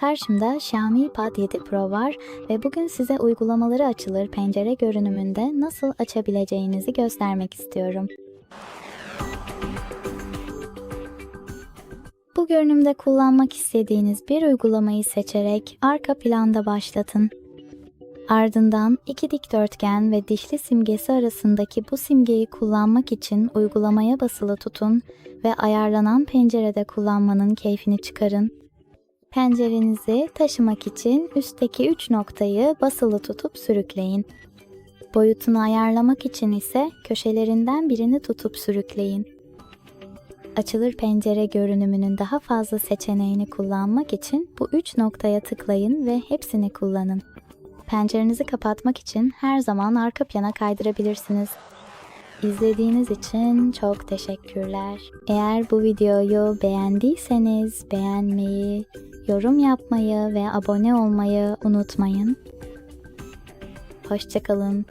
Karşımda Xiaomi Pad 7 Pro var ve bugün size uygulamaları açılır pencere görünümünde nasıl açabileceğinizi göstermek istiyorum. Bu görünümde kullanmak istediğiniz bir uygulamayı seçerek arka planda başlatın. Ardından iki dikdörtgen ve dişli simgesi arasındaki bu simgeyi kullanmak için uygulamaya basılı tutun ve ayarlanan pencerede kullanmanın keyfini çıkarın. Pencerenizi taşımak için üstteki 3 noktayı basılı tutup sürükleyin. Boyutunu ayarlamak için ise köşelerinden birini tutup sürükleyin. Açılır pencere görünümünün daha fazla seçeneğini kullanmak için bu 3 noktaya tıklayın ve hepsini kullanın. Pencerenizi kapatmak için her zaman arka plana kaydırabilirsiniz. İzlediğiniz için çok teşekkürler. Eğer bu videoyu beğendiyseniz beğenmeyi, yorum yapmayı ve abone olmayı unutmayın. Hoşçakalın.